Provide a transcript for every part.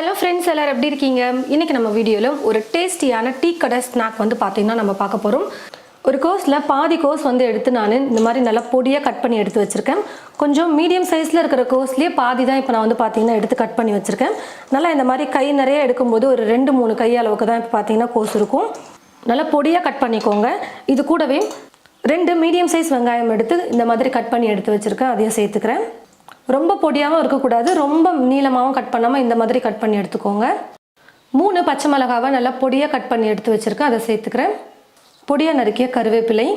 Hello friends எல்லாரும் எப்படி இருக்கீங்க? இன்னைக்கு நம்ம வீடியோவில் ஒரு டேஸ்டியான டீ கடை ஸ்நாக் வந்து பார்த்தீங்கன்னா நம்ம பார்க்க போகிறோம் ஒரு கோஸில் பாதி கோஸ் வந்து எடுத்து நான் இந்த மாதிரி நல்லா பொடியாக கட் பண்ணி எடுத்து வச்சுருக்கேன். கொஞ்சம் மீடியம் சைஸில் இருக்கிற கோஸ்லேயே பாதி தான் இப்போ நான் வந்து பார்த்தீங்கன்னா எடுத்து கட் பண்ணி வச்சுருக்கேன். நல்லா இந்த மாதிரி கை நிறைய எடுக்கும்போது ஒரு ரெண்டு மூணு கை அளவுக்கு தான் இப்போ பார்த்தீங்கன்னா கோஸ் இருக்கும். நல்லா பொடியாக கட் பண்ணிக்கோங்க. இது கூடவே ரெண்டு மீடியம் சைஸ் வெங்காயம் எடுத்து இந்த மாதிரி கட் பண்ணி எடுத்து வச்சுருக்கேன். அதையும் சேர்த்துக்கிறேன். ரொம்ப பொடியாகவும் இருக்கக்கூடாது ரொம்ப நீளமாகவும் கட் பண்ணாமல் இந்த மாதிரி கட் பண்ணி எடுத்துக்கோங்க. மூணு பச்சை மிளகாவை நல்லா பொடியாக கட் பண்ணி எடுத்து வச்சுருக்கேன். அதை சேர்த்துக்கிறேன். பொடியாக நறுக்கிய கருவேப்பிலை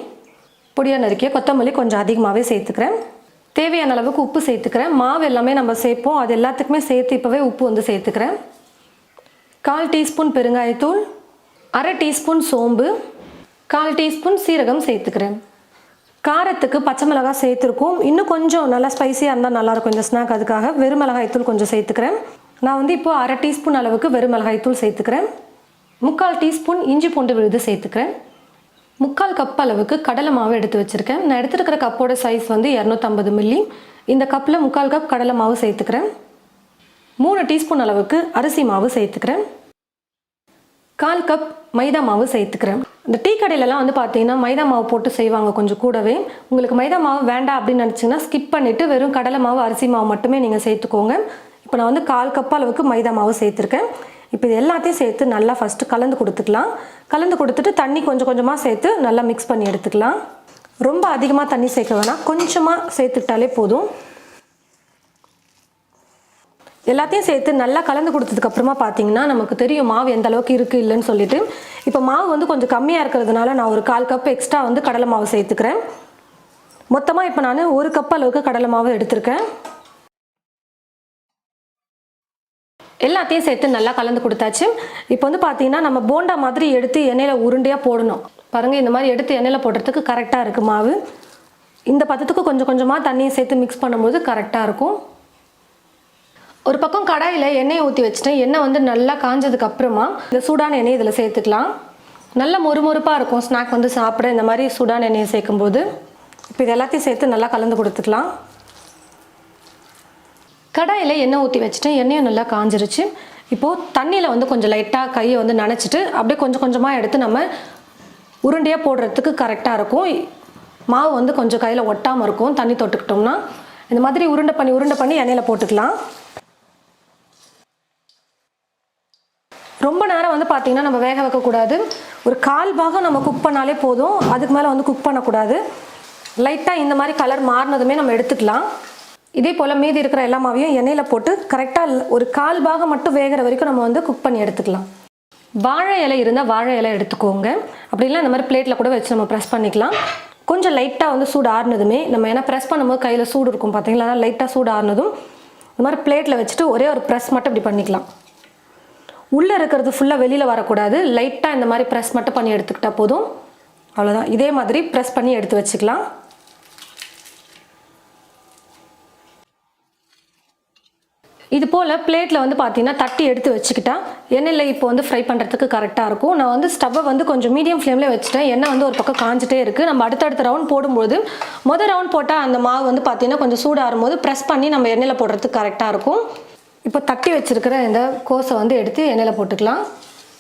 பொடியாக நறுக்கிய கொத்தமல்லி கொஞ்சம் அதிகமாகவே சேர்த்துக்கிறேன். தேவையான அளவுக்கு உப்பு சேர்த்துக்கிறேன். மாவு எல்லாமே நம்ம சேர்ப்போம். அது எல்லாத்துக்குமே சேர்த்து இப்போவே உப்பு வந்து சேர்த்துக்கிறேன். கால் டீஸ்பூன் பெருங்காயத்தூள் அரை டீஸ்பூன் சோம்பு கால் டீஸ்பூன் சீரகம் சேர்த்துக்கிறேன். காரத்துக்கு பச்சை மிளகாய் சேர்த்துருக்கோம். இன்னும் கொஞ்சம் நல்லா ஸ்பைசியாக இருந்தால் நல்லாயிருக்கும். இந்த ஸ்நாக் அதுக்காக வெறும் மிளகாய்த்தூள் கொஞ்சம் சேர்த்துக்கிறேன். நான் வந்து இப்போது அரை டீஸ்பூன் அளவுக்கு வெறும் மிளகாய்த்தூள் சேர்த்துக்கிறேன். முக்கால் டீஸ்பூன் இஞ்சி பூண்டு விழுது சேர்த்துக்கிறேன். முக்கால் கப் அளவுக்கு கடலை மாவு எடுத்து வச்சுருக்கேன். நான் எடுத்துருக்கிற கப்போட சைஸ் வந்து இரநூத்தம்பது மில்லி இந்த கப்பில் முக்கால் கப் கடலை மாவு சேர்த்துக்கிறேன். மூணு டீஸ்பூன் அளவுக்கு அரிசி மாவு சேர்த்துக்கிறேன். கால் கப் மைதா மாவு சேர்த்துக்கிறேன். இந்த டீ கடையிலலாம் வந்து பார்த்தீங்கன்னா மைதா மாவு போட்டு செய்வாங்க கொஞ்சம் கூடவே. உங்களுக்கு மைதா மாவு வேண்டாம் அப்படின்னு நினச்சிங்கன்னா ஸ்கிப் பண்ணிவிட்டு வெறும் கடலை மாவு அரிசி மாவு மட்டுமே நீங்கள் சேர்த்துக்கோங்க. இப்போ நான் வந்து கால் கப் அளவுக்கு மைதா மாவு சேர்த்துருக்கேன். இப்போ இது எல்லாத்தையும் சேர்த்து நல்லா ஃபஸ்ட்டு கலந்து கொடுத்துக்கலாம். கலந்து கொடுத்துட்டு தண்ணி கொஞ்சம் கொஞ்சமாக சேர்த்து நல்லா மிக்ஸ் பண்ணி எடுத்துக்கலாம். ரொம்ப அதிகமாக தண்ணி சேர்க்க வேணாம். கொஞ்சமாக சேர்த்துக்கிட்டாலே போதும். எல்லாத்தையும் சேர்த்து நல்லா கலந்து கொடுத்ததுக்கு அப்புறமா பார்த்தீங்கன்னா நமக்கு தெரியும் மாவு எந்த அளவுக்கு இருக்குது இல்லைன்னு சொல்லிட்டு. இப்போ மாவு வந்து கொஞ்சம் கம்மியாக இருக்கிறதுனால நான் ஒரு கால் கப் எக்ஸ்ட்ரா வந்து கடலை மாவு சேர்த்துக்கிறேன். மொத்தமாக இப்போ நான் ஒரு கப் அளவுக்கு கடலை மாவு எடுத்திருக்கேன். எல்லாத்தையும் சேர்த்து நல்லா கலந்து கொடுத்தாச்சு. இப்போ வந்து பார்த்தீங்கன்னா நம்ம போண்டா மாதிரி எடுத்து எண்ணெயில் உருண்டையாக போடணும். பாருங்கள் இந்த மாதிரி எடுத்து எண்ணெயில் போடுறதுக்கு கரெக்டாக இருக்குது மாவு. இந்த பதத்துக்கு கொஞ்சம் கொஞ்சமாக தண்ணியை சேர்த்து மிக்ஸ் பண்ணும்போது கரெக்டாக இருக்கும். ஒரு பக்கம் கடாயில் எண்ணெயை ஊற்றி வச்சுட்டேன். எண்ணெய் வந்து நல்லா காஞ்சதுக்கு அப்புறமா இந்த சூடான எண்ணெய் இதில் சேர்த்துக்கலாம். நல்ல மொறுமொறுப்பாக இருக்கும். ஸ்நாக் வந்து சாப்பிட இந்த மாதிரி சூடான எண்ணெயை சேர்க்கும்போது. இப்போ இது எல்லாத்தையும் சேர்த்து நல்லா கலந்து கொடுத்துக்கலாம். கடாயில் எண்ணெய் ஊற்றி வச்சுட்டேன். எண்ணெயும் நல்லா காஞ்சிருச்சு. இப்போது தண்ணியில் வந்து கொஞ்சம் லைட்டாக கையை வந்து நனைச்சிட்டு அப்படியே கொஞ்சம் கொஞ்சமாக எடுத்து நம்ம உருண்டையாக போடுறதுக்கு கரெக்டாக இருக்கும். மாவு வந்து கொஞ்சம் கையில் ஒட்டாமல் இருக்கும். தண்ணி தொட்டுக்கிட்டோம்னா. இந்த மாதிரி உருண்டை பண்ணி உருண்டை பண்ணி எண்ணெயில் போட்டுக்கலாம் ரொம்ப நேரம் வந்து பார்த்தீங்கன்னா நம்ம வேக வைக்கக்கூடாது. ஒரு கால் பாகம் நம்ம குக் பண்ணாலே போதும். அதுக்கு மேலே வந்து குக் பண்ணக்கூடாது. லைட்டாக இந்த மாதிரி கலர் மாறினதுமே நம்ம எடுத்துக்கலாம். இதே போல் மீதி இருக்கிற எல்லா மாவையும் எண்ணெயில் போட்டு கரெக்டாக ஒரு கால் பாகம் மட்டும் வேகிற வரைக்கும் நம்ம வந்து குக் பண்ணி எடுத்துக்கலாம். வாழை இலை இருந்தால் வாழை இலை எடுத்துக்கோங்க. அப்படி இந்த மாதிரி பிளேட்டில் கூட வச்சு நம்ம ப்ரெஸ் பண்ணிக்கலாம். கொஞ்சம் லைட்டாக வந்து சூடு ஆறுனதுமே நம்ம ஏன்னா ப்ரெஸ் பண்ணும்போது கையில் சூடு இருக்கும் பார்த்தீங்களா லைட்டாக சூடு ஆறுனதும் இந்த மாதிரி பிளேட்டில் வச்சுட்டு ஒரே ஒரு ப்ரெஸ் மட்டும் இப்படி பண்ணிக்கலாம். உள்ளே இருக்கிறது ஃபுல்லாக வெளியில் வரக்கூடாது. லைட்டாக இந்த மாதிரி ப்ரெஸ் மட்டும் பண்ணி எடுத்துக்கிட்டால் போதும். அவ்வளோதான் இதே மாதிரி ப்ரெஸ் பண்ணி எடுத்து வச்சுக்கலாம். இது போல் பிளேட்டில் வந்து பார்த்தீங்கன்னா தட்டி எடுத்து வச்சுக்கிட்டா எண்ணெயில் இப்போ வந்து ஃப்ரை பண்ணுறதுக்கு கரெக்டாக இருக்கும். நான் வந்து ஸ்டவ்வை வந்து கொஞ்சம் மீடியம் ஃப்ளேமில் வச்சுட்டேன். எண்ணெய் வந்து ஒரு பக்கம் காஞ்சிட்டே இருக்குது நம்ம அடுத்தடுத்த ரவுண்ட் போடும்போது மொதல் ரவுண்ட் போட்டால் அந்த மாவு வந்து பார்த்தீங்கன்னா கொஞ்சம் சூடாகும் போது ப்ரெஸ் பண்ணி நம்ம எண்ணெயில் போடுறதுக்கு கரெக்டாக இருக்கும். இப்போ தட்டி வச்சுருக்கிற இந்த கோஸை வந்து எடுத்து எண்ணெயில் போட்டுக்கலாம்.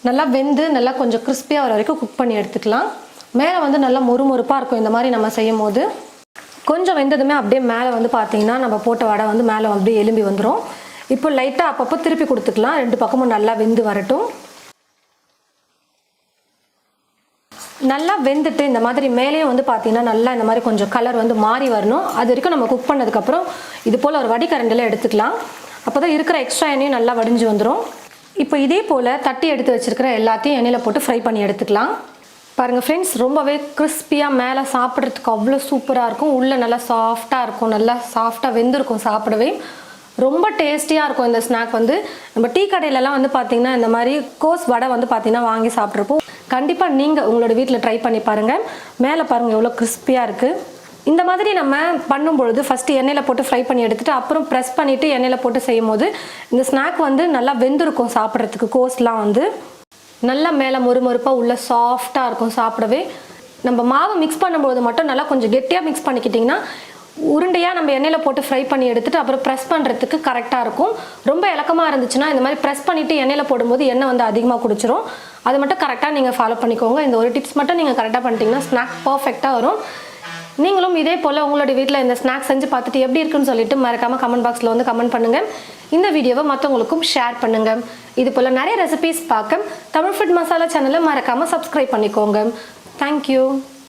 நல்லா வெந்து நல்லா கொஞ்சம் கிறிஸ்பியாக வர வரைக்கும் குக் பண்ணி எடுத்துக்கலாம். மேலே வந்து நல்லா மொறுமொறுப்பாக இருக்கும் இந்த மாதிரி நம்ம செய்யும் போது கொஞ்சம் வெந்ததுமே அப்படியே மேலே வந்து பார்த்தீங்கன்னா நம்ம போட்ட வடை வந்து மேலே அப்படியே எலும்பி வந்துடும் இப்போ லைட்டாக அப்பப்போ திருப்பி கொடுத்துக்கலாம். ரெண்டு பக்கமும் நல்லா வெந்து வரட்டும். நல்லா வெந்துட்டு இந்த மாதிரி மேலேயும் வந்து பார்த்தீங்கன்னா நல்லா இந்த மாதிரி கொஞ்சம் கலர் வந்து மாறி வரணும். அது வரைக்கும் நம்ம குக் பண்ணதுக்கப்புறம் இது போல் ஒரு வடிகரண்டில் எடுத்துக்கலாம். அப்போ தான் இருக்கிற எக்ஸ்ட்ரா எண்ணெயும் நல்லா வடிஞ்சு வந்துடும் இப்போ இதே போல் தட்டி எடுத்து வச்சிருக்கிற எல்லாத்தையும் எண்ணெயில் போட்டு ஃப்ரை பண்ணி எடுத்துக்கலாம். பாருங்கள் ஃப்ரெண்ட்ஸ் ரொம்பவே கிறிஸ்பியாக மேலே சாப்பிட்றதுக்கு அவ்வளோ சூப்பராக இருக்கும். உள்ளே நல்லா சாஃப்டாக இருக்கும். நல்லா சாஃப்டாக வெந்திருக்கும் சாப்பிடவே. ரொம்ப டேஸ்டியாக இருக்கும் இந்த ஸ்நாக் வந்து. நம்ம டீ கடையிலலாம் வந்து பார்த்திங்கன்னா இந்த மாதிரி கோஸ் வடை வந்து பார்த்திங்கன்னா வாங்கி சாப்பிட்ருப்போம். கண்டிப்பாக நீங்கள் உங்களோட வீட்டில் ட்ரை பண்ணி பாருங்கள் மேலே பாருங்கள் எவ்வளோ கிறிஸ்பியாக இருக்குது இந்த மாதிரி நம்ம பண்ணும்பொழுது ஃபஸ்ட்டு எண்ணெயில் போட்டு ஃப்ரை பண்ணி எடுத்துட்டு அப்புறம் ப்ரெஸ் பண்ணிவிட்டு எண்ணெயில் போட்டு செய்யும் போது இந்த ஸ்நாக் வந்து நல்லா வெந்திருக்கும் சாப்பிட்றதுக்கு. கோஸ்லாம் வந்து நல்லா மேலே மொறுமொறுப்பாக உள்ள சாஃப்டாக இருக்கும் சாப்பிடவே. நம்ம மாவு மிக்ஸ் பண்ணும்போது மட்டும் நல்லா கொஞ்சம் கெட்டியாக மிக்ஸ் பண்ணிக்கிட்டிங்கன்னா உருண்டையாக நம்ம எண்ணெயில் போட்டு ஃப்ரை பண்ணி எடுத்துட்டு அப்புறம் ப்ரெஸ் பண்ணுறதுக்கு கரெக்டாக இருக்கும். ரொம்ப இலக்கமாக இருந்துச்சுன்னா இந்த மாதிரி ப்ரெஸ் பண்ணிவிட்டு எண்ணெயில் போடும்போது எண்ணெய் வந்து அதிகமாக குடிச்சிரும். அது மட்டும் கரெக்டாக நீங்கள் ஃபாலோ பண்ணிக்கோங்க. இந்த ஒரு டிப்ஸ் மட்டும் நீங்கள் கரெக்டாக பண்ணிட்டீங்கன்னா ஸ்நாக் பர்ஃபெக்டாக வரும். நீங்களும் இதே போல் உங்களுடைய வீட்டில் இந்த ஸ்நாக்ஸ் செஞ்சு பார்த்துட்டு எப்படி இருக்குன்னு சொல்லிட்டு மறக்காமல் கமெண்ட் பாக்ஸில் வந்து கமெண்ட் பண்ணுங்கள் இந்த வீடியோவை மற்றவங்களுக்கும் ஷேர் பண்ணுங்கள் இது போல் நிறைய ரெசிபீஸ் பார்க்க தமிழ் ஃபுட் மசாலா சேனலை மறக்காமல் சப்ஸ்கிரைப் பண்ணிக்கோங்க. தேங்க்யூ